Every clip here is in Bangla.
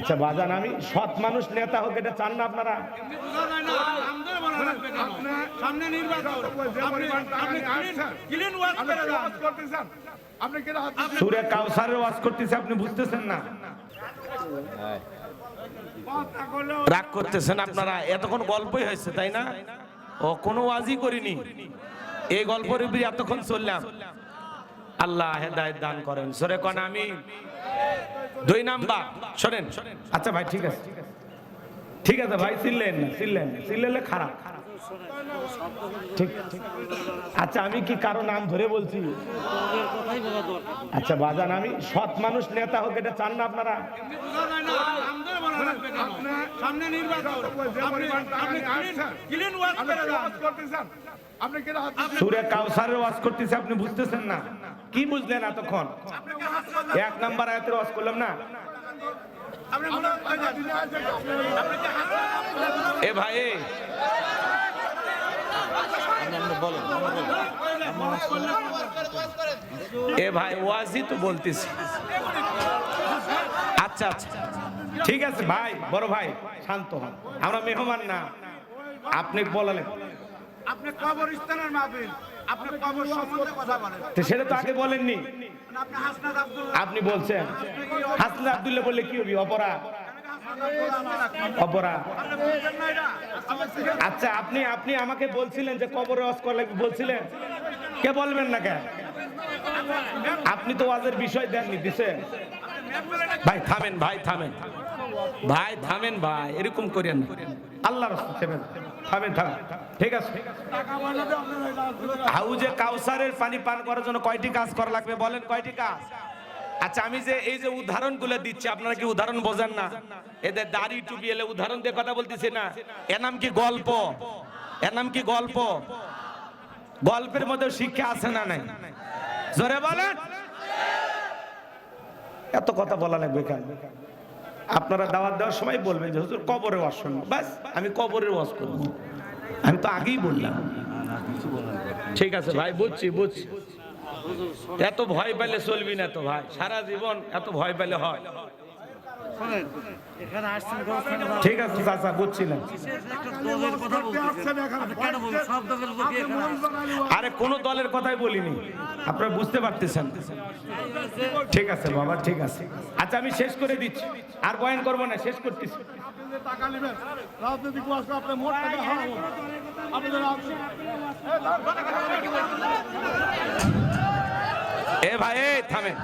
আচ্ছা বাজান আমি সৎ মানুষ নেতা হোক এটা চান না আপনারা? সামনে নির্বাচন। আপনি আপনি ক্লিন ওয়াশ করে যান আপনি কেন হাত সুরে কাউসারের ওয়াজ করতেছে আপনি বুঝতেছেন না? রাগ করতেছেন আপনারা? এতক্ষণ গল্পই হয়েছে তাই না? ও কোনো ওয়াজই করিনি। এই গল্পের উপরে এতক্ষণ চললাম। আল্লাহ হেদায়েত দান করেন। সরে কোন আমি দুই নাম্বার শোনেন। আচ্ছা ভাই ঠিক আছে। ঠিক আছে ভাই চিনলেন না চিনলেন না। চিনলে খারাপ। ঠিক। আচ্ছা আমি কি কারও নাম ধরে বলছি? আচ্ছা বাজান আমি সৎ মানুষ নেতা হোক এটা চান না আপনারা? সামনে নির্বাচন। আপনি আপনি ওয়াশ আপনি করে কেন যান হাত করতেছেন আপনি কেন হাত সুরে কাউসারের ওয়াজ করতেছে আপনি বুঝতেছেন না? কি বুঝলেন এতক্ষণ? এক নাম্বার আয়াতের ওয়াজ করলাম না? এ ভাই এ। ভাই, ওয়াজই তো বলতেছি। আচ্ছা আচ্ছা। ঠিক আছে ভাই, বড় ভাই, শান্ত হন। আমরা মেহমান না। আপনি বলালেন। আপনি কবরস্থানের মাহফিল। আপনি কবর সম্বন্ধে কথা বলেন। তো সেটা তো আগে বলেননি। আপনি হাসনাত আব্দুল্লাহ। আপনি বলছেন। হাসলে আব্দুল্লাহ বললে কি হবে? অপরাধ। অপরাধ। আচ্ছা আপনি আপনি আমাকে বলছিলেন যে কবরে ওয়াজ করলে বলছিলেন? কে বলবেন না কে আপনি তো ওয়াজের বিষয় দেননি দিছেন। ভাই থামেন ভাই থামেন। ভাই, থামেন ভাই, এরকম করেন আল্লাহ থামেন। থামেন ঠিক আছে? হাউজে কাউসারের পানি পান করার জন্য কয়টি কাজ করা লাগবে বলেন কয়টি কাজ? আচ্ছা আমি যে, এই যে উদাহরণগুলো দিচ্ছি, আপনারা কি উদাহরণ বোঝেন না? এদের দাড়ি টুপি এলে উদাহরণ দিয়ে কথা বলতেছি না। এর নাম কি গল্প? এর নাম কি গল্প? গল্পের মধ্যে শিক্ষা আছে না নাই? জোরে বলেন। এত কথা বলা লাগবে কেন? আপনারা দাওয়াত দেওয়ার সময় বলবেন যে, হুজুর, কবরে ওয়াজ শুনব ব্যাস আমি কবরে ওয়াজ করব। আমি তো আগেই বললাম। ঠিক আছে ভাই, বুঝছি বুঝছি। এত ভয় পেলে চলবি না তো ভাই, সারা জীবন এত ভয় পেলে হয় এখানে আসছেন গোরস্থানে ভালো। ঠিক আছে চাচা বুঝছিলাম। আরে কোন দলের কথাই বলিনি। আপনারা বুঝতে পারতেছেন। ঠিক আছে বাবা ঠিক আছে। আচ্ছা আমি শেষ করে দিচ্ছি। আর বয়ান করব না শেষ করতেছি। আপনি যে টাকা নেবেন রাজনৈতিক ওয়াজ করে আপনি মোট টাকা হারাবো আপনি যে এ ভাই এ থামেন।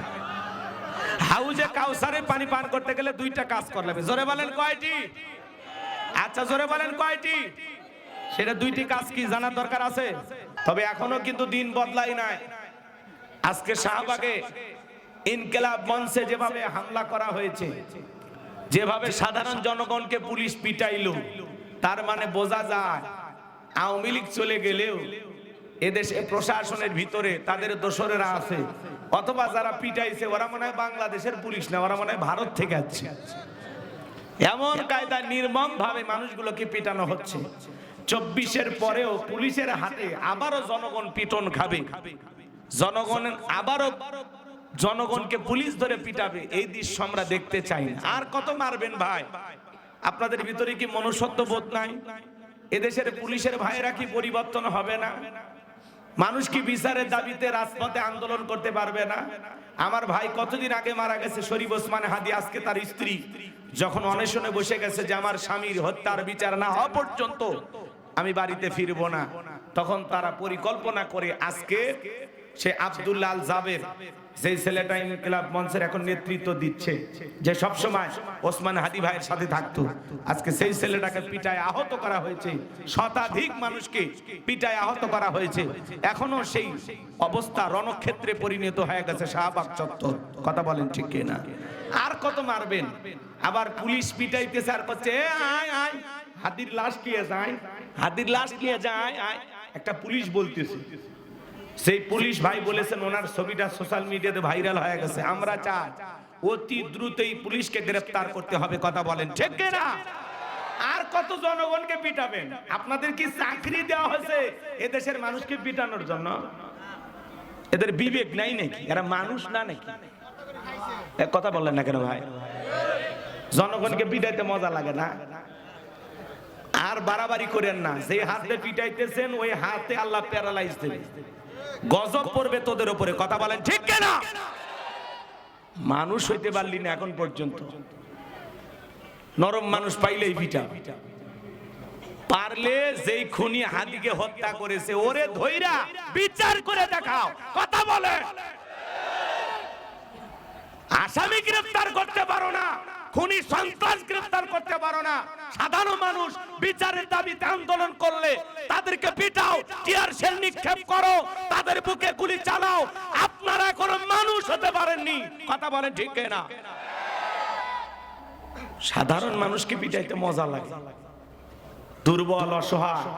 হাউজে কাউসারে পানি পান করতে গেলে দুইটা কাজ করলে জোরে বলেন কয়টি? আচ্ছা জোরে বলেন কয়টি? সেটা দুইটি কাজ কি জানার দরকার আছে? তবে এখনও কিন্তু দিন বদলাই নাই। আজকে শাহবাগে ইনকেলাব মঞ্চে যেভাবে হামলা করা হয়েছে, যেভাবে সাধারণ জনগণকে পুলিশ পিটাইলো, তার মানে বোঝা যায় আওয়ামী লীগ চলে গেলেও এদেশে প্রশাসনের ভিতরে তাদের দোসরেরা আছে। অথবা যারা পিটাইছে, ওরা মনে হয় বাংলাদেশের পুলিশ না, ওরা মনে হয় ভারত থেকে আছে এমন কায়দা নির্মম ভাবে মানুষগুলোকে পিটানো হচ্ছে। চব্বিশের পরেও পুলিশের হাতে আবারও জনগণ পিটন খাবে। জনগণ আবারও জনগণকে পুলিশ ধরে পিটাবে, এই দৃশ্য আমরা দেখতে চাই আর কত মারবেন ভাই? আপনাদের ভিতরে কি মনুষ্যত্ব বোধ নাই? এদেশের পুলিশের ভাইয়েরা কি পরিবর্তন হবে না? মানুষ কি বিচারের দাবিতে রাজপথে আন্দোলন করতে পারবে না? আমার ভাই কতদিন আগে মারা গেছে, শরীফ ওসমান হাদি, আজকে তার স্ত্রী। যখন অনেশনে বসে গেছে যে আমার স্বামীর হত্যার বিচার না হওয়া পর্যন্ত আমি বাড়িতে ফিরব না। তখন তারা পরিকল্পনা করে আজকে সে আবদুল্লাল জাবের যেই ছেলেটা ইনকিলাব মঞ্চের এখন নেতৃত্ব দিচ্ছে, যে সব সময় ওসমান হাদি ভাইয়ের সাথে থাকতো। আজকে সেই ছেলেটাকে পিটায় আহত করা হয়েছে, শতাধিক মানুষকে পিটায় আহত করা হয়েছে। এখনও সেই অবস্থা রণক্ষেত্রে পরিণত হয়ে গেছে শাহবাগ চত্বর। কথা বলেন ঠিক না আর কত মারবেন? আবার পুলিশ পিটাইতেছে, আর করছে আয় আয় হাতির লাশ নিয়ে যায় হাতির লাশ নিয়ে যায় আয়। একটা পুলিশ বলতেছে সেই পুলিশ ভাই বলেছেন, ওনার ছবিটা সোশ্যাল মিডিয়াতে ভাইরাল হয়ে গেছে। আমরা চাই অতি দ্রুতই পুলিশকে গ্রেফতার করতে হবে। কথা বলেন, ঠিক না? আর কত জনগণকে পিটাবেন? আপনাদের কি চাকরি দেওয়া হয়েছে? এদেশের মানুষকে পিটানোর জন্য? এদের বিবেক নাই নাকি? এরা মানুষ না নাকি? এক কথা বললেন না কেন ভাই? জনগণকে পিটাইতে মজা লাগে না? আর বাড়াবাড়ি করেন না। যে হাতে পিটাইতেছেন, ওই হাতে আল্লাহ প্যারালাইজ দেবে। গজব পড়বে তোদের উপরে, কথা বলেন ঠিক না মানুষ হইতে পারলি না এখন পর্যন্ত। নরম মানুষ পাইলেই পিটা পারলে যেই খুনি হাদিকে হত্যা করেছে, ওরে ধইরা বিচার করে দেখাও, কথা বলে। আসামি গ্রেফতার করতে পারো না। খুনি সন্ত্রাস গ্রেফতার করতে পারো না। সাধারণ মানুষ বিচারের দাবিতে আন্দোলন করলে তাদেরকে পিটাও, টিয়ার সেল নিক্ষেপ করো, তাদের বুকে গুলি চালাও। আপনারা এখনও মানুষ হতে পারেননি। কথা বলেন ঠিক না সাধারণ মানুষকে পিটাইতে মজা লাগে। দুর্বল, অসহায়,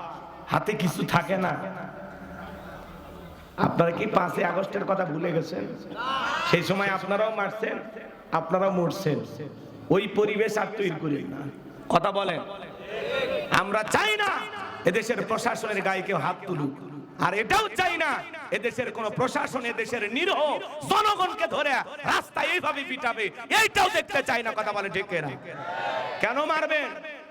হাতে কিছু থাকে না। আপনারা কি পাঁচই আগস্টের কথা ভুলে গেছেন? সেই সময় আপনারাও মারছেন, আপনারাও মরছেন। ওই পরিবেশ আর তৈরি করি না। কথা বলেন। আমরা চাই না এদেশের প্রশাসনের গায়ে কেউ হাত তুলুক। আর এটাও চাই না এদেশের কোন প্রশাসন, এদেশের নিরহ জনগণকে ধরে রাস্তায় এইভাবে পিটাবে। এইটাও দেখতে চাই না, কথা বলে ঠিক না কেন মারবেন?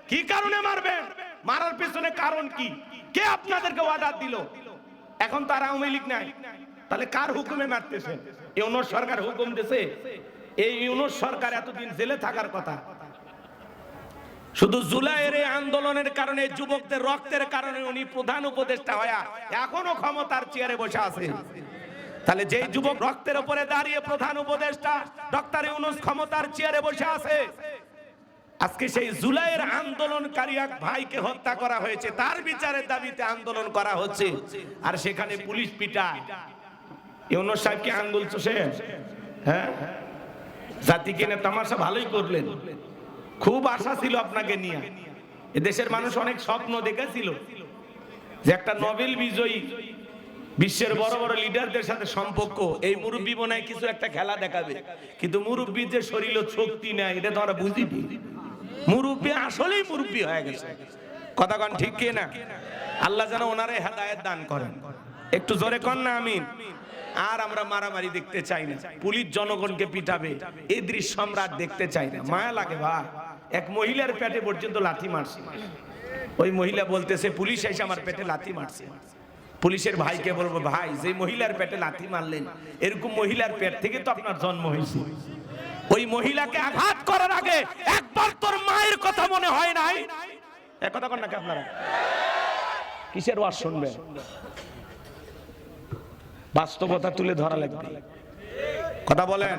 কি কারণে মারবেন? মারার পেছনে কারণ কি? কে আপনাদেরকে অর্ডার দিল? এখন তার আওয়ামী লীগ নাই। তাহলে কার হুকুমে মারতেছেন? অন্য সরকার হুকুম দিছে এই ইউনুস সরকার এতদিন জেলে থাকার কথা। শুধু জুলাইয়ের এই আন্দোলনের কারণে যুবকদের রক্তের কারণে উনি প্রধান উপদেষ্টা হয়া এখনও ক্ষমতার চেয়ারে বসে আছে তাহলে যেই যুবক রক্তের উপরে দাঁড়িয়ে প্রধান উপদেষ্টা, ডক্টর ইউনুস ক্ষমতার চেয়ারে বসে আছে, আজকে সেই জুলাইয়ের আন্দোলনকারী এক ভাইকে হত্যা করা হয়েছে, তার বিচারের দাবিতে আন্দোলন করা হচ্ছে। আর সেখানে পুলিশ পিটা ইউনুস সাহেব সাহেবকে আঙ্গুল চষে? হ্যাঁ? জাতিকে নিয়ে তামাশা ভালোই করলেন। খুব আশা ছিল আপনাকে নিয়ে। এদেশের মানুষ অনেক স্বপ্ন দেখেছিল যে একটা নোবেল বিজয়ী, বিশ্বের বড় বড় লিডারদের সাথে সম্পর্ক। এই মুরব্বী মনে কিছু একটা খেলা দেখাবে। কিন্তু মুরব্বীর যে শরীর শক্তি নাই, এটা তো আমরা বুঝিনি। মুরব্বী আসলেই মুরব্বী হয়ে গেছে। কথা কন ঠিক কি না আল্লাহ যেন ওনারে হেদায়েত দান করেন। একটু জোরে কন না, আমিন। আর আমরা মারামারি দেখতে চাই না। পুলিশ জনগণকে পিটাবে। এই দৃশ্য আমরা দেখতে চাই না। মায়া লাগে ভাই এক মহিলার পেটে পর্যন্ত লাথি মারছে। ওই মহিলা বলতেছে, পুলিশ এসে আমার পেটে লাথি মারছে। পুলিশের ভাইকে বলব, ভাই, যে মহিলার পেটে লাথি মারলেন, এরকম মহিলার পেট থেকে তো আপনার জন্ম হয়েছে। ওই মহিলাকে আঘাত করার আগে একবার তোর মায়ের কথা মনে হয় নাই? এক কথা কন নাকি আপনারা? কিসের ওয়াজ শুনবেন? বাস্তবতা তুলে ধরা লাগবে। কথা বলেন।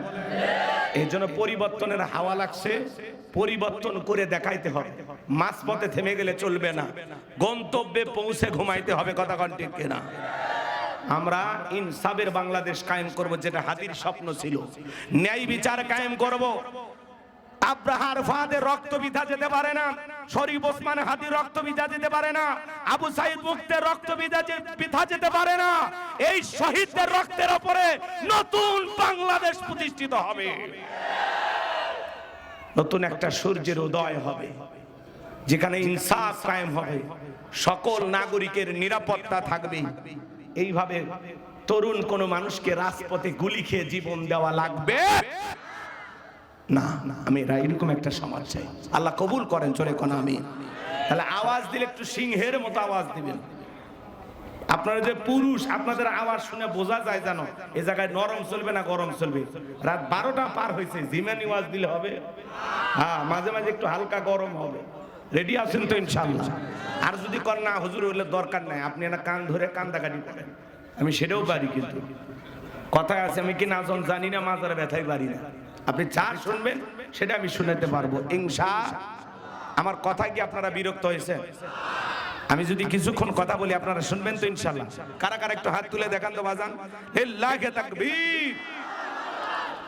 এই জন্য পরিবর্তনের হাওয়া লাগছে। পরিবর্তন করে দেখাইতে হবে। মাঝপথে থেমে গেলে চলবে না। গন্তব্যে পৌঁছে ঘুমাইতে হবে কথা ঠিক কিনা? আমরা ইনসাবের বাংলাদেশ কায়েম করব যেটা হাতির স্বপ্ন ছিল। ন্যায় বিচার কায়েম করব। আব্রাহার ফাদে রক্ত বিধা যেতে পারে না। শরীফ ওসমান হাদি রক্ত বিধা যেতে পারে না, আবু সাইদ মুক্তের রক্ত বিধা বিধা যেতে পারে না, এই শহীদদের রক্তের উপরে নতুন বাংলাদেশ প্রতিষ্ঠিত হবে। নতুন একটা সূর্যের উদয় হবে, যেখানে ইনসাফ কায়েম হবে, সকল নাগরিকের নিরাপত্তা থাকবে। এইভাবে তরুণ কোন মানুষকে রাজপথে গুলি খেয়ে জীবন দেওয়া লাগবে। না না আমি এরা এরকম একটা সমাজ চাই। আল্লাহ কবুল করেন চলে কোন আমি। তাহলে আওয়াজ দিলে একটু সিংহের মতো আওয়াজ দিবেন। আপনারা যে পুরুষ, আপনাদের আওয়াজ শুনে বোঝা যায় জানো, এ জায়গায় নরম চলবে না গরম চলবে? রাত বারোটা পার হয়েছে জিমেন আওয়াজ দিলে হবে? হ্যাঁ মাঝে মাঝে একটু হালকা গরম হবে। রেডি আছেন তো ইনশাল্লাহ আর যদি কর না, হুজুর হলে দরকার নাই। আপনি একটা কান ধরে কান্দাকাটি করেন। আমি সেটাও পারি কিন্তু। কথায় আছে, আমি কি নাচন জানি না, মাজারে ব্যথাই পারি না। আপনি যা শুনবেন, সেটা আমি শুনাতে পারব। ইনশা আমার কথায় কি আপনারা বিরক্ত হয়েছেন? আমি যদি কিছুক্ষণ কথা বলি, আপনারা শুনবেন তো ইনশাল্লাহ কারা কারা একটু হাত তুলে দেখান তো বাজান।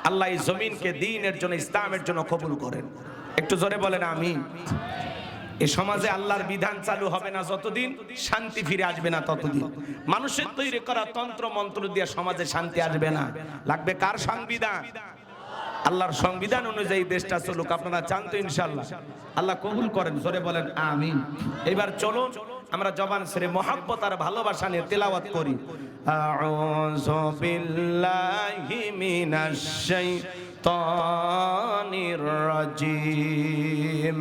আল্লাহ এই জমিনকে দিনের জন্য, ইসলামের জন্য কবুল করেন। একটু জোরে বলেন আমি এ সমাজে আল্লাহর বিধান চালু হবে না যতদিন, শান্তি ফিরে আসবে না ততদিন। মানুষের তৈরি করা তন্ত্র, মন্ত্র দিয়ে সমাজে শান্তি আসবে না। লাগবে কার সংবিধান? আল্লাহর সংবিধান অনুযায়ী দেশটা চলুক, আপনারা চান তো ইনশাল্লাহ আল্লাহ কবুল করেন, জোরে বলেন, আমিন। এবার চলুন, আমরা জবান সেরে মহাব্বত আর ভালোবাসা নিয়ে তেলাওয়াত করি। রাজিম।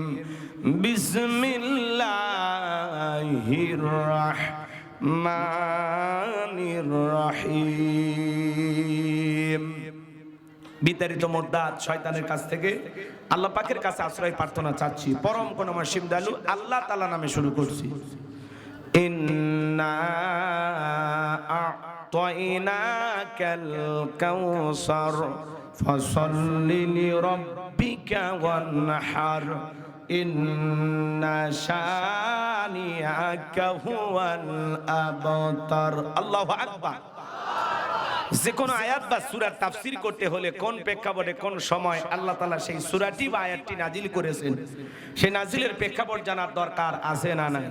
বিসমিল্লাহির রাহমানির রহিম। বিতাড়িত মোদ্দাত শয়তানের কাছ থেকে আল্লাহ পাকের কাছে আশ্রয় প্রার্থনা চাচ্ছি। পরম কোন আমার শিবদালু আল্লাহ তালা নামে শুরু করছি। আল্লাহু আকবার। যে কোনো আয়াত বা সুরার তাফসির করতে হলে কোন প্রেক্ষাপটে কোন সময় আল্লাহ তালা সেই সুরাটি বা আয়াতটি নাজিল করেছেন? সেই নাজিলের প্রেক্ষাপট জানার দরকার আছে না নাই?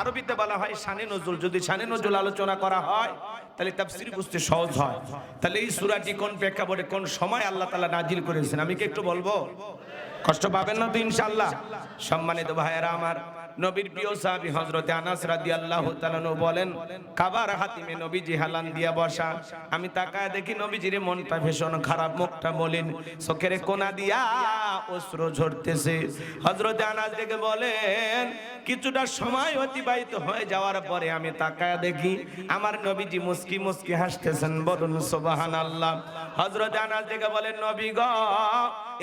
আরবিতে বলা হয়, শানে নজরুল যদি শানে নজরুল আলোচনা করা হয়, তাহলে তাফসির বুঝতে সহজ হয়। তাহলে এই সুরাটি কোন প্রেক্ষাপটে কোন সময় আল্লাহ তালা নাজিল করেছেন? আমি কি একটু বলব? কষ্ট পাবেন না তো ইনশাআল্লাহ। সম্মানিত ভাইয়েরা আমার নবীর প্রিয় সাহাবী হযরতে আনাস রাদিয়াল্লাহু তাআলা বলেন, কাবার হাতিমে নবীজি হালান দিয়া বসা। আমি তাকায় দেখি নবীজির মনটা ভীষণ খারাপ, মুখটা মলিন। চোখের কোনা দিয়া অশ্রু ঝরতেছে। হযরতে আনাস দেখে বলেন, কিছুটা সময় অতিবাহিত হয়ে যাওয়ার পরে আমি তাকায় দেখি আমার নবীজি মুস্কি মুস্কি হাসতেছেন, বলুন সুবহানাল্লাহ। হযরতে আনাস দেখে বলেন, নবী গো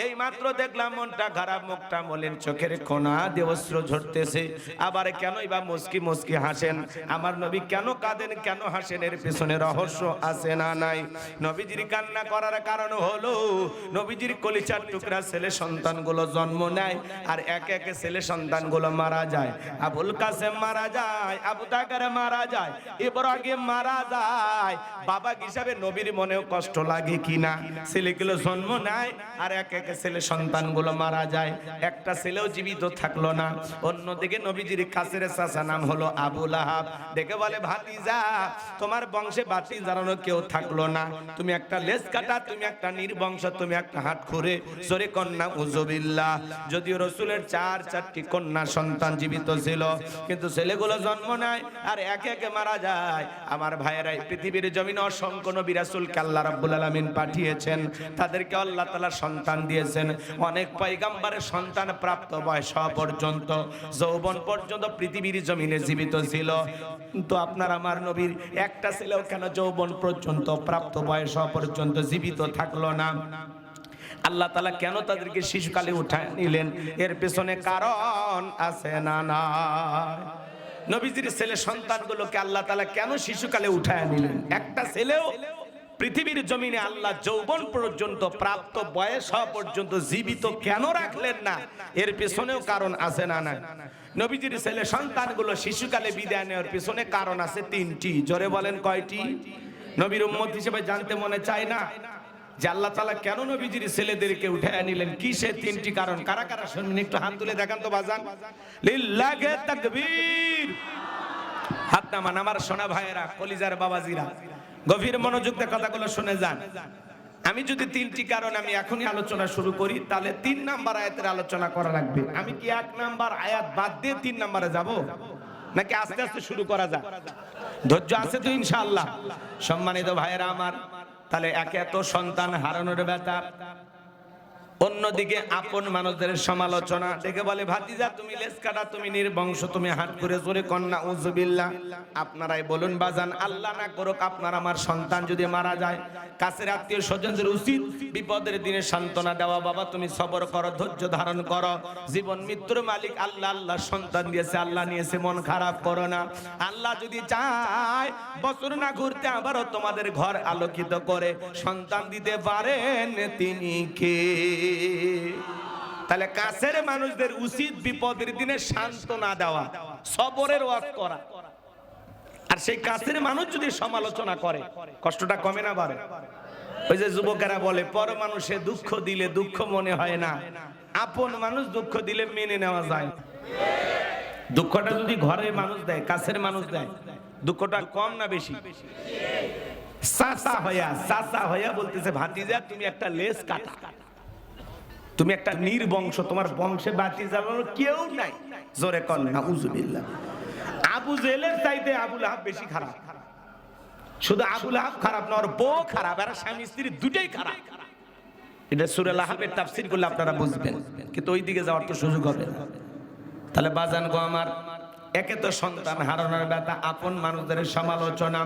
এই মাত্র দেখলাম মনটা খারাপ, মুখটা মলিন, চোখের কোনা দিয়ে অশ্রু ঝরতেছে। আবার কেনই বা মুস্কি মুস্কি হাসেন? আমার নবী কেন কাঁদেন, কেন হাসেন? এর পেছনে রহস্য আছে না নাই? নবীজির কান্না করার কারণ হলো, নবীজির কলিচার টুকরা ছেলে সন্তানগুলো জন্ম নেয় আর একে একে ছেলে সন্তানগুলো মারা যায়। আবুল কাসেম মারা যায়, আবু তাকার মারা যায়, ইব্রাহিম মারা যায়। বাবা হিসাবে নবীর মনেও কষ্ট লাগে কিনা? ছেলেগুলো জন্ম নেয় আর এক এক ছেলে সন্তানগুলো মারা যায়। একটা ছেলেও জীবিত থাকল না, অন্যদিকে নবীজির কাছের চাচা নাম হলো আবুল আহাব দেখে বলে, ভাতিজা, তোমার বংশে বাতি জ্বালানো কেউ থাকল না। তুমি একটা লেজ কাটা, তুমি একটা নির্বংশ, তুমি একটা হাত খুরে সরে কন্যা উজবিল্লাহ যদিও রসুলের চার, চারটি কন্যা সন্তান জীবিত ছিল, কিন্তু ছেলেগুলো জন্ম নেয় আর একে একে মারা যায়। আমার ভাইয়েরা, এই পৃথিবীর জমিন অসংখ্য নবী রাসূলকে আল্লাহ রাব্বুল আলামিন পাঠিয়েছেন। তাদেরকে আল্লাহ তাআলা সন্তান দিয়েছেন। অনেক পয়গাম্বারের সন্তান প্রাপ্ত বয়স পর্যন্ত। যৌবন পর্যন্ত পৃথিবীর জমিনে জীবিত ছিল। কিন্তু আপনার, আমার নবীর একটা ছেলেও কেন যৌবন পর্যন্ত, প্রাপ্ত বয়স পর্যন্ত জীবিত থাকল না? আল্লাহ তালা কেন তাদেরকে শিশুকালে উঠায় নিলেন? এর পেছনে কারণ আছে না না নবীজির ছেলে সন্তানগুলোকে আল্লাহ তালা কেন শিশুকালে উঠায় নিলেন? একটা ছেলেও পৃথিবীর জমিনে আল্লাহ যৌবন পর্যন্ত প্রাপ্ত বয়স হওয়া পর্যন্ত জীবিত কেন রাখলেন না? এর পেছনেও কারণ আছে না না নবীজির ছেলে সন্তানগুলো শিশুকালে বিদায় নেওয়ার পেছনে কারণ আছে তিনটি। জোরে বলেন কয়টি? নবীর উম্মত হিসেবে জানতে মনে চায় না যে আল্লাহ তালা কেন নবীজির ছেলেদেরকে উঠে নিলেন কি সে তিনটি কারণ? কারা কারা শুনবেন? একটু হাত তুলে দেখান তো বাজান। লিল্লাহে তাকবীর। হাত নামান, আমার সোনা ভাইয়েরা, কলিজার বাবাজিরা, গভীর মনোযোগ কথাগুলো শুনে যান। আমি যদি তিনটি কারণ আমি এখনই আলোচনা শুরু করি, তাহলে তিন নাম্বার আয়াতের আলোচনা করা লাগবে। আমি কি এক নাম্বার আয়াত বাদ দিয়ে তিন নাম্বারে যাব? নাকি আস্তে আস্তে শুরু করা যাক? ধৈর্য আছে তো ইনশাআল্লাহ। সম্মানিত ভাইয়েরা আমার, তাহলে একে এত সন্তান হারানোর ব্যথা অন্যদিকে আপন মানুষদের সমালোচনা। দেখে বলে, ভাতিজা, তুমি লেস কাটা, তুমি নির্বংশ, তুমি হাত করে জোরে কন্যা উজুবিল্লাহ আপনারাই বলুন, বাজান, আল্লাহ না করুক আপনার আমার সন্তান যদি মারা যায়। কাছের আত্মীয় স্বজনদের উচিত বিপদের দিনে সান্ত্বনা দেওয়া। বাবা, তুমি সবর করো, ধৈর্য ধারণ করো। জীবন মৃত্যুর মালিক আল্লাহ আল্লাহ সন্তান দিয়েছে, আল্লাহ নিয়েছে, মন খারাপ করো না। আল্লাহ যদি চায়, বছর না ঘুরতে আবারও তোমাদের ঘর আলোকিত করে। সন্তান দিতে পারেন তিনি কে? তাহলে কাছের মানুষদের উচিত বিপদের দিনে সান্ত্বনা দেওয়া, সবরের ওয়াজ করা। আর সেই কাছের মানুষ যদি সমালোচনা করে, কষ্টটা কমে না বাড়ে? ওই যে যুবকেরা বলে পর মানুষে দুঃখ দিলে দুঃখ মনে হয় না, আপন মানুষ দুঃখ দিলে মেনে নেওয়া যায় দুঃখটা যদি ঘরের মানুষ দেয়, কাছের মানুষ দেয়, দুঃখটা কম না বেশি? চাচা হইয়া চাচা হইয়া বলতেছে, ভাতিজা, তুমি একটা লেস কাটা। তুমি একটা নির্বংশ, তোমার বংশে বাতি জ্বালানো কেউ নাই। জোরে কর না উজুবিল্লাহ আবু জেলের চাইতে আবুল আহাব বেশি খারাপ। শুধু আবুল আহাব খারাপ না, ওর বউ খারাপ, আর স্বামী স্ত্রী দুটাই খারাপ। এটা সুরে লাহাবের তাফসির করলে আপনারা বুঝবেন, কিন্তু ওই দিকে যাওয়ার তো সুযোগ হবে না। তাহলে বাজান গো আমার, একে তো সন্তান হারানোর ব্যথা, আপন মানুষদের সমালোচনা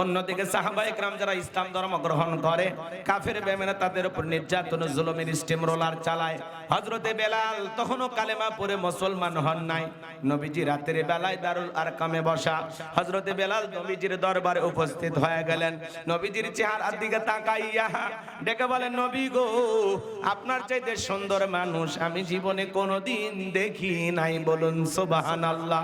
অন্যদিকে সাহাবা একরাম যারা ইসলাম ধর্ম গ্রহণ করে, কাফের বেমেনা তাদের উপর নির্যাতন, জুলুমের স্টিম রোলার চালায়। হজরতে বেলাল তখনও কালেমা পরে মুসলমান হন নাই। নবীজি রাতের বেলায় দারুল আর কামে বসা। হজরতে বেলাল নবীজির দরবারে উপস্থিত হয়ে গেলেন। নবীজির চেহারার দিকে তাকাইয়া ডেকে বলেন নবী গো, আপনার চাইতে সুন্দর মানুষ আমি জীবনে কোনোদিন দেখি নাই, বলুন সোবাহান আল্লাহ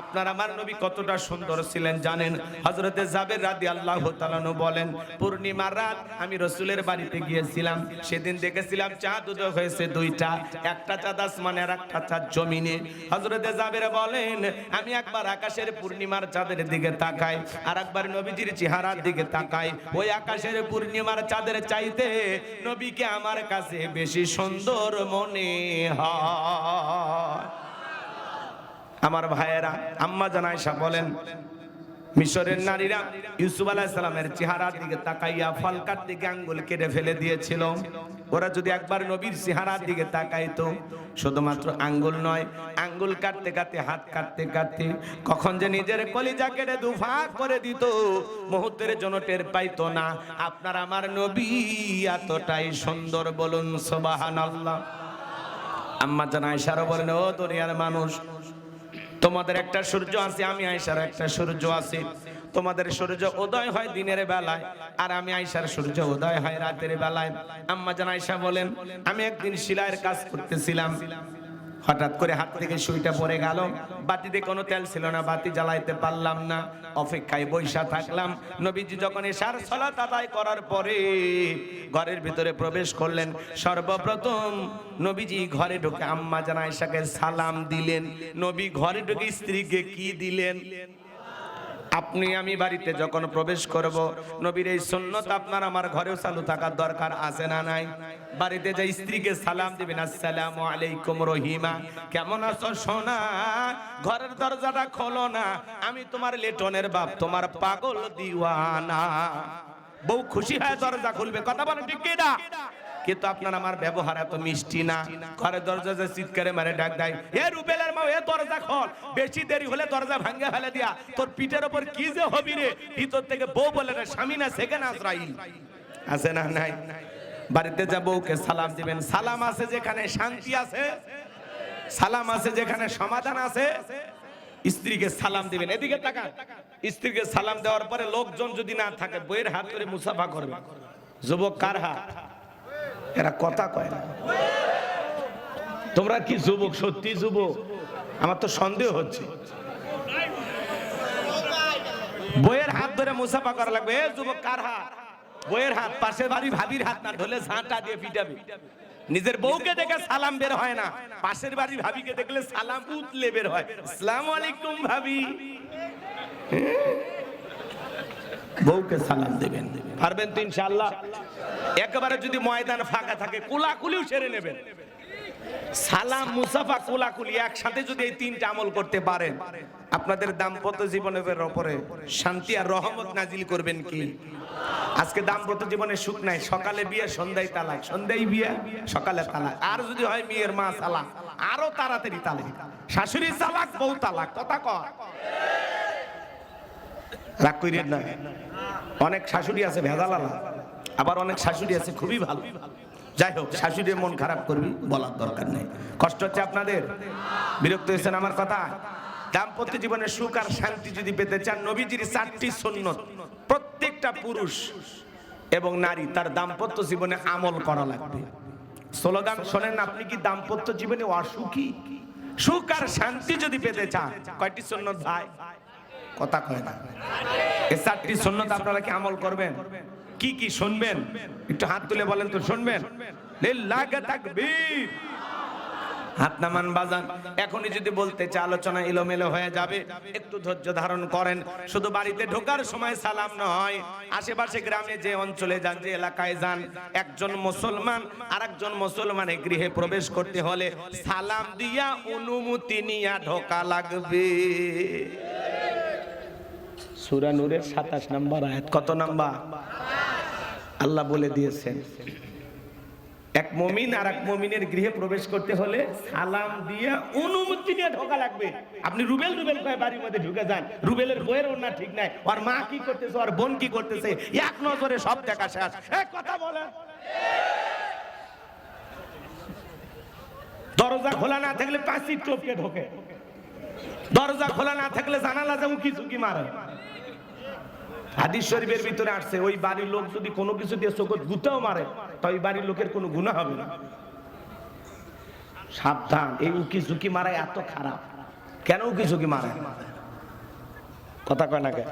আপনার আমার নবী কতটা সুন্দর ছিলেন জানেন? হজরতে জাবের রাদি আল্লাহ তালানু বলেন, পূর্ণিমার রাত আমি রসুলের বাড়িতে গিয়েছিলাম। সেদিন দেখেছিলাম চাঁদ উদয় হয়েছে দুইটা। একটা চাঁদ আসমানে আর একটা চাঁদ জমিনে। হজরতে জাবের বলেন, আমি একবার আকাশের পূর্ণিমার চাঁদের দিকে তাকাই, আর একবার নবীজির চেহারার দিকে তাকাই। ওই আকাশের পূর্ণিমার চাঁদের চাইতে নবীকে আমার কাছে বেশি সুন্দর মনে হয়। আমার ভাইয়েরা, আম্মা জানাইসা বলেন, মিশরের নারীরা ইউসুফ আলাহিসাল্লামের চেহারার দিকে তাকাইয়া ফলকার দিকে আঙ্গুল কেটে ফেলে দিয়েছিল। ওরা যদি একবার নবীর চেহারার দিকে তাকাইতো, শুধুমাত্র আঙ্গুল নয়, আঙ্গুল কাটতে কাটতে, হাত কাটতে কাটতে কখন যে নিজের কলিজা কেটে দুফাক করে দিত, মুহূর্তের জন্য টের পাইতো না। আপনার আমার নবী এতটাই সুন্দর বলুন সোবাহান আল্লাহ আম্মা জান আয়সারও বলেন, ও দুনিয়ার মানুষ তোমাদের একটা সূর্য আছে, আমি আয়সার একটা সূর্য আছে। তোমাদের সূর্য উদয় হয় দিনের বেলায়, আর আমি আয়সার সূর্য উদয় হয় রাতের বেলায়। আম্মা জান আয়সা বলেন, আমি একদিন শিলায়ের কাজ করতেছিলাম। হঠাৎ করে হাত থেকে সুইটা পরে গেল। বাতিতে কোনো তেল ছিল না, বাতি জ্বালাইতে পারলাম না। অপেক্ষায় বৈশা থাকলাম। নবীজি যখন এসার সলাত আদায় করার পরে ঘরের ভিতরে প্রবেশ করলেন। সর্বপ্রথম নবীজি ঘরে ঢুকে আম্মা জানা সালাম দিলেন। নবী ঘরে ঢুকে স্ত্রীকে কি দিলেন? আপনি আমি বাড়িতে যখন প্রবেশ করব, নবীর এই সুন্নত আপনার আমার ঘরেও চালু থাকার দরকার আছে না নাই? বাড়িতে যে স্ত্রীকে সালাম দিবেন, আসসালামু আলাইকুম রহিমা, কেমন আছো সোনা? ঘরের দরজাটা খোলো না, আমি তোমার লেটনের বাপ, তোমার পাগল দিওয়ানা। বউ খুশি হয় দরজা খুলবে, কথা বলে ঠিক না কিন্তু আপনার আমার ব্যবহার এত মিষ্টি না। ঘরে দরজা যে চিৎকারে মারে, ডাক দেয়, এ রুবেলের মা, এ দরজা খোল। বেশি দেরি হলে দরজা ভাঙ্গে ফেলে দিয়া, তোর পিঠের ওপর কি যে হবি রে? ভিতর থেকে বউ বলে রে, স্বামী না, সেখানে আজরাইল আছে না নাই? বাড়িতে যা বউকে সালাম দিবেন, সালাম আছে যেখানে শান্তি আছে, সালাম আছে যেখানে সমাধান আছে, স্ত্রীকে সালাম দিবেন। এদিকে তাকান। স্ত্রীকে সালাম দেওয়ার পরে লোকজন যদি না থাকে, বইয়ের হাত ধরে মুসাফা করবে। যুবক কার হাত? এরা কথা কয় না। তোমরা কি যুবক? সত্যি যুবক? আমার তো সন্দেহ হচ্ছে। বইয়ের হাত ধরে মুসাফা করা লাগবে। যুবক, কার হাত? বইয়ের হাত, পাশের বাড়ি ভাবির হাত না ধরলে ঝাঁটা দিয়ে পিটাবে। নিজের বউকে দেখে সালাম বের হয় না। পাশের বাড়ি ভাবিকে দেখলে সালাম উতলে বের হয়। আসসালামু আলাইকুম ভাবি। বউকে সালাম দেবেন। পারবেন তো ইনশাআল্লাহ? একেবারে যদি ময়দান ফাঁকা থাকে, কুলাকুলিও সেরে নেবেন। সালাম মুসাফা, কুলাকুলি একসাথে যদি এই তিনটা আমল করতে পারেন, আপনাদের দাম্পত্য জীবনের উপরে শান্তি আর রহমত নাজিল করবেন কি? আজকে দাম্পত্য জীবনে সুখ নাই, সকালে বিয়ে, সন্ধ্যায় তালাক। সন্ধ্যায় বিয়ে, সকালে তালাক। আর যদি হয় মেয়ের মা তালাক, আরও তাড়াতাড়ি তালাক। শাশুড়ি তালাক, বউ তালাক, কথা কয়। রাগ করিয়েন না। অনেক শাশুড়ি আছে ভেদালালা আবার অনেক শাশুড়ি আছে, খুবই ভালো। যাই হোক, শাশুড়ির মন খারাপ করবি বলার দরকার নেই। কষ্ট হচ্ছে আপনাদের? বিরক্ত হয়েছেন আমার কথা? দাম্পত্য জীবনে সুখ আর শান্তি যদি পেতে চান, নবীজির চারটি সুন্নত, প্রত্যেকটা পুরুষ এবং নারী, তার দাম্পত্য জীবনে আমল করা লাগবে। স্লোগান শোনেন, আপনি কি দাম্পত্য জীবনে অসুখী? সুখ আর শান্তি যদি পেতে চান, কয়টি সুন্নত ভাই? কথা কয় না। এই চারটি সুন্নত আপনারা কি আমল করবেন? কি কি শুনবেন? একটু হাত তুলে বলেন তো শুনবেন? হাত নামান বাজান। এখনই যদি বলতে চা আলোচনা এলোমেলো হয়ে যাবে। একটু ধৈর্য ধারণ করেন। শুধু বাড়িতে ঢোকার সময় সালাম নয়। আশেপাশে গ্রামে যে অঞ্চলে যান যে এলাকায় যান একজন মুসলমান আরেকজন মুসলমানের গৃহে প্রবেশ করতে হলে সালাম দিয়া অনুমতি নিয়া ঢোকা লাগবে। সূরা নূরের 27 নম্বর আয়াত। কত নাম্বার? আল্লাহ বলে দিয়েছেন, এক মমিন আর এক মমিনের গৃহে প্রবেশ করতে হলে সালাম দিয়ে অনুমতি নিয়ে ঢোকা লাগবে। আপনি রুবেল রুবেল কয়ে বাড়ির মধ্যে ঢুকে যান। রুবেলের বইয়ের ওর ঠিক নাই। ওর মা কি করতেছে, ওর বোন কি করতেছে, এক নজরে সব দেখা শেষ। এক কথা বলেন। দরজা খোলা না থাকলে পাঁচি টপকে ঢোকে। দরজা খোলা না থাকলে জানালা যে উকি ঝুঁকি মারে। হাদিস শরীফের ভিতরে আসছে, ওই বাড়ির লোক যদি কোনো কিছু দিয়ে চোখত গুতেও মারে, তো ওই বাড়ির লোকের কোনো গুণা হবে না। সাবধান, এই উকি ঝুঁকি মারা এত খারাপ। কেন উকি ঝুঁকি মারে? কথা কয় না কেন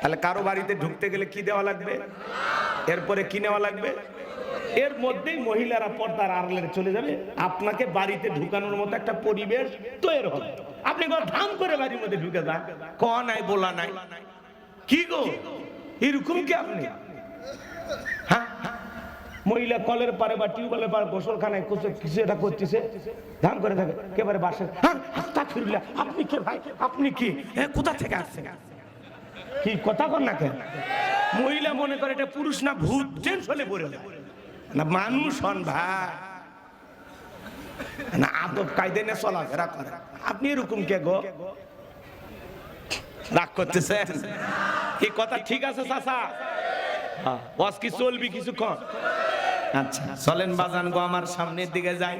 তাহলে কারও বাড়িতে ঢুকতে গেলে কি দেওয়া লাগবে? এরপরে কি নেওয়া লাগবে? এর মধ্যেই মহিলারা পর্দার আড়ালে চলে যাবে। আপনাকে বাড়িতে ঢুকানোর মতো একটা পরিবেশ তৈরি হবে। আপনি ধাম করে বাড়ির মধ্যে ঢুকে যান। ক নাই, বলা নাই। কি গো? এরকম কি আপনি? হ্যাঁ? মহিলা কলের পারে বা টিউবওয়েলের পারে গোসলখানায় কিছু কিছু এটা করতেছে ধাম করে থাকে কেবারে বাসে হ্যাঁ আস্তাগফিরুল্লাহ, আপনি কে ভাই? আপনি কি? কোথা থেকে আসছেন? কি কথা কর না কেন? মহিলা মনে করে এটা পুরুষ না ভূত? টেনশনে পড়ে না মানুষ হন ভাই। না আদব কায়দে না চলাফেরা করে আপনি এরকম কে গো? রাগ করতেছেন কি কথা ঠিক আছে চাচা? হ্যাঁ, বস কি চলবি কিছুক্ষণ? আচ্ছা চলেন বাজান গো আমার সামনের দিকে যাই।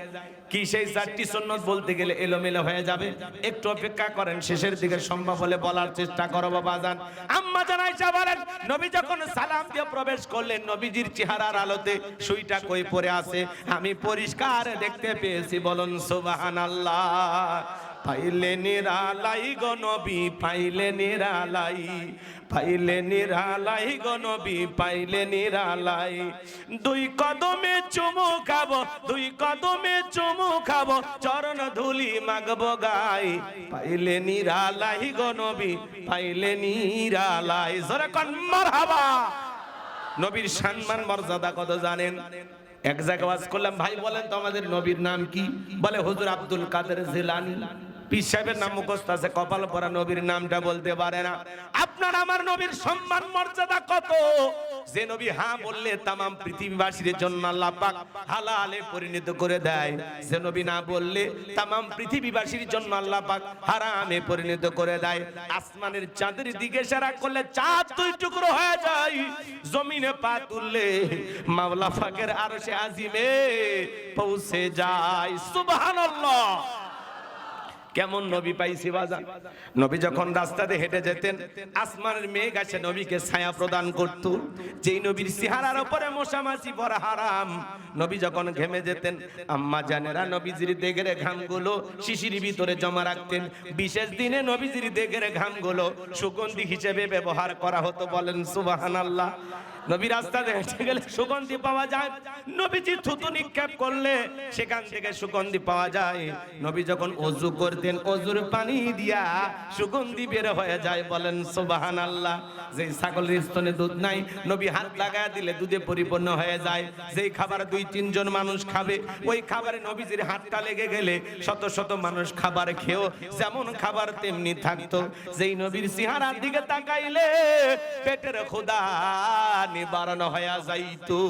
কি সেই চারটি সুন্নত বলতে গেলে এলোমেলো হয়ে যাবে? একটু অপেক্ষা করেন শেষের দিকে সম্ভব হলে বলার চেষ্টা করো বাজান। আম্মা জানাই বলেন নবী যখন সালাম দিয়ে প্রবেশ করলেন নবীজির চেহারার আলোতে সুইটা কই পড়ে আছে? আমি পরিষ্কার দেখতে পেয়েছি বলুন সুবহানাল্লাহ। পাইলে নিরালাই গো নবী পাইলে নিরালাই পাইলে নিরালাই গো নবী পাইলে নিরালাই। দুই কদমে চুমু খাব, দুই কদমে চুমু খাব, চরণ ধুলি মাগবো গাই। পাইলে নিরালাই গো নবী পাইলে নিরালাই। জোরে কন, মারহাবা। নবীর সম্মান, মর্যাদা কত জানেন? এক জায়গায় ওয়াজ করলাম, ভাই বলেন তো আমাদের নবীর নাম কি? বলে হুজুর আব্দুল কাদের জিলানি। পীর সাহেবের নাম মুখস্থ আছে, কপাল পরা নবীর নামটা বলতে পারে না। আপনার আমার নবীর সম্মান, মর্যাদা কত? যে নবী হ্যাঁ বললে তামাম পৃথিবীবাসীর জন্য আল্লাহ পাক হালালে পরিণত করে দেয়। যে নবী না বললে তামাম পৃথিবীবাসীর জন্য আল্লাহ পাক হারামে পরিণত করে দেয়। আসমানের চাঁদের দিকে সারা করলে চাঁদ দুই টুকরো হয়ে যায়। জমিনে পা তুললে মাওলা পাকের আরও সে আজিমে পৌঁছে যায়। সুবহানাল্লাহ। কেমন নবী পাইছি বাজান নবী যখন রাস্তাতে হেঁটে যেতেন, আসমানের মেঘ আসে নবীকে ছায়া প্রদান করত। যেই নবীর সিহারার উপরে মশামাছি পরা হারাম। নবী যখন ঘেমে যেতেন, আম্মা জানেরা নবীজির দেগের ঘামগুলো শিশির ভিতরে জমা রাখতেন। বিশেষ দিনে নবীজির দেগের ঘামগুলো সুগন্ধি হিসেবে ব্যবহার করা হতো বলেন সুবহানাল্লাহ। নবী রাস্তাতে হেঁটে গেলে সুগন্ধি পাওয়া যায়। নবীজি থুতু নিক্ষেপ করলে সেখান থেকে সুগন্ধি পাওয়া যায়। নবী যখন অজু করতেন, অজুর পানি দিয়া সুগন্ধি বের হয়ে যায় বলেন সুবাহান আল্লাহ যে ছাগলের স্তনে দুধ নাই, নবী হাত লাগায় দিলে দুধে পরিপূর্ণ হয়ে যায়। যেই খাবার দুই, তিনজন মানুষ খাবে, ওই খাবারে নবীজির হাতটা লেগে গেলে শত শত মানুষ খাবার খেয়েও যেমন খাবার তেমনি থাকতো। যেই নবীর সিহারার দিকে তাকাইলে পেটের ক্ষুদা নিবারণ হইয়া যাইতো।